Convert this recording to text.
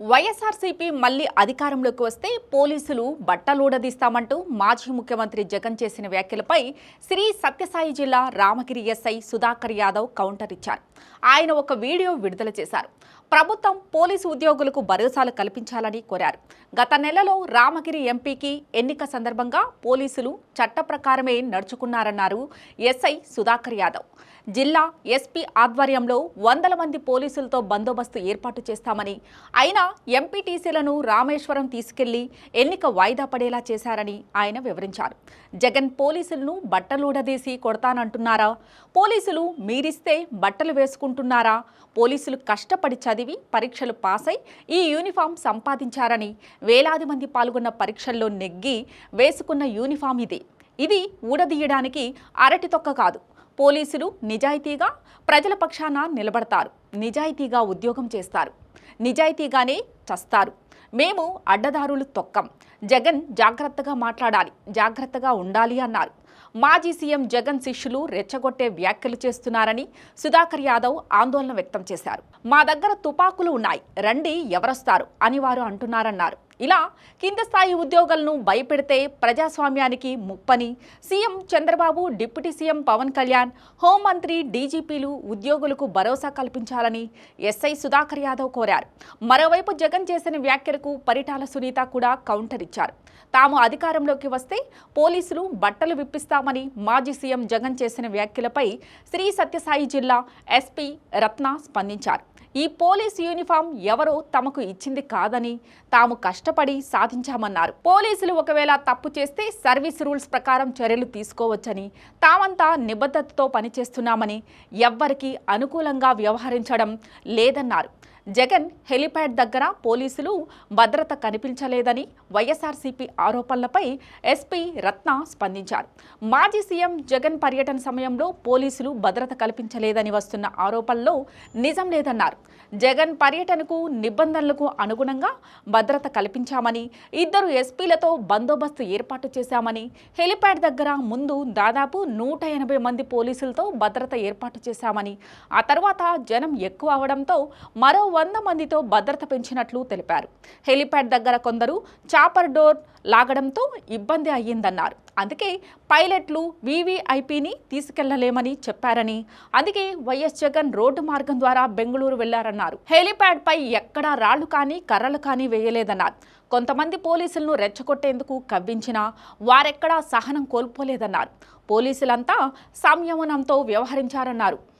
వైఎస్ఆర్సీపీ మళ్ళీ అధికారంలోకి వస్తే పోలీసులు బట్టలూడదీస్తామంటూ మాజీ ముఖ్యమంత్రి జగన్ చేసిన వ్యాఖ్యలపై శ్రీ సత్యసాయి జిల్లా రామగిరి ఎస్ఐ సుధాకర్ యాదవ్ కౌంటర్ ఇచ్చారు. ఆయన ఒక వీడియో విడుదల చేశారు. ప్రభుత్వం పోలీసు ఉద్యోగులకు భరోసాలు కల్పించాలని కోరారు. గత నెలలో రామగిరి ఎంపీకి ఎన్నిక సందర్భంగా పోలీసులు చట్ట ప్రకారమే నడుచుకున్నారన్నారు ఎస్ఐ సుధాకర్ యాదవ్. జిల్లా ఎస్పీ ఆధ్వర్యంలో వందల మంది పోలీసులతో బందోబస్తు ఏర్పాటు చేస్తామని అయినా ఎంపీటీసీలను రామేశ్వరం తీసుకెళ్ళి ఎన్నిక వాయిదా పడేలా చేశారని ఆయన వివరించారు. జగన్ పోలీసులను బట్టలూడదీసి కొడతానంటున్నారా? పోలీసులు మీరిస్తే బట్టలు వేసుకుంటున్నారా? పోలీసులు కష్టపడి చదివి పరీక్షలు పాస్ ఈ యూనిఫామ్ సంపాదించారని వేలాది మంది పాల్గొన్న పరీక్షల్లో నెగ్గి వేసుకున్న యూనిఫామ్ ఇది. ఇది ఊడదీయడానికి అరటి తొక్క కాదు. పోలీసులు నిజాయితీగా ప్రజల పక్షాన నిలబడతారు. నిజాయితీగా ఉద్యోగం చేస్తారు. నిజాయితీగానే చస్తారు. మేము అడ్డదారులు తొక్కం. జగన్ జాగ్రత్తగా మాట్లాడాలి జాగ్రత్తగా ఉండాలి అన్నారు. మాజీ సీఎం జగన్ శిష్యులు రెచ్చగొట్టే వ్యాఖ్యలు చేస్తున్నారని సుధాకర్ యాదవ్ ఆందోళన వ్యక్తం చేశారు. మా దగ్గర తుపాకులు ఉన్నాయి రండి ఎవరొస్తారు అని వారు అంటున్నారన్నారు. ఇలా కింద స్థాయి ఉద్యోగులను భయపెడితే ప్రజాస్వామ్యానికి ముప్పని. CM Chandrababu deputy CM Pawan Kalyan హోంమంత్రి డీజీపీలు ఉద్యోగులకు భరోసా కల్పించాలని ఎస్ఐ సుధాకర్ యాదవ్ కోరారు. మరోవైపు జగన్ చేసిన వ్యాఖ్యలకు పరిటాల సునీత కూడా కౌంటర్ ఇచ్చారు. తాము అధికారంలోకి వస్తే పోలీసులు బట్టలు విప్పిస్తామని మాజీ సీఎం జగన్ చేసిన వ్యాఖ్యలపై శ్రీ సత్యసాయి జిల్లా ఎస్పీ రత్న స్పందించారు. ఈ పోలీస్ యూనిఫామ్ ఎవరో తమకు ఇచ్చింది కాదని తాము కష్టపడి సాధించామన్నారు. పోలీసులు ఒకవేళ తప్పు చేస్తే సర్వీస్ రూల్స్ ప్రకారం చర్యలు తీసుకోవచ్చని తామంతా నిబద్ధతతో పనిచేస్తున్నామని ఎవ్వరికీ అనుకూలంగా వ్యవహరించడం లేదన్నారు. జగన్ హెలిప్యాడ్ దగ్గర పోలీసులు భద్రత కనిపించలేదని వైఎస్ఆర్సీపీ ఆరోపణలపై ఎస్పీ రత్న స్పందించారు. మాజీ సీఎం జగన్ పర్యటన సమయంలో పోలీసులు భద్రత కల్పించలేదని వస్తున్న ఆరోపణలో నిజం లేదన్నారు. జగన్ పర్యటనకు నిబంధనలకు అనుగుణంగా భద్రత కల్పించామని ఇద్దరు ఎస్పీలతో బందోబస్తు ఏర్పాటు చేశామని హెలిప్యాడ్ దగ్గర ముందు దాదాపు నూట ఎనభై మంది పోలీసులతో భద్రత ఏర్పాటు చేశామని ఆ తర్వాత జనం ఎక్కువ అవడంతో మరో వంద మందితో భద్రత పెంచినట్లు తెలిపారు. హెలిప్యాడ్ దగ్గర కొందరు చాపర్ డోర్ లాగడంతో ఇబ్బంది అయ్యిందన్నారు. అందుకే పైలట్లు వీవీఐపీని తీసుకెళ్ళలేమని చెప్పారని అందుకే వైఎస్ జగన్ రోడ్డు మార్గం ద్వారా బెంగళూరు వెళ్ళారన్నారు. హెలిప్యాడ్ పై ఎక్కడా రాళ్ళు కానీ కర్రలు కానీ వేయలేదన్నారు. కొంతమంది పోలీసులను రెచ్చగొట్టేందుకు కవ్వించినా వారెక్కడా సహనం కోల్పోలేదన్నారు. పోలీసులంతా సంయమనంతో వ్యవహరించారన్నారు.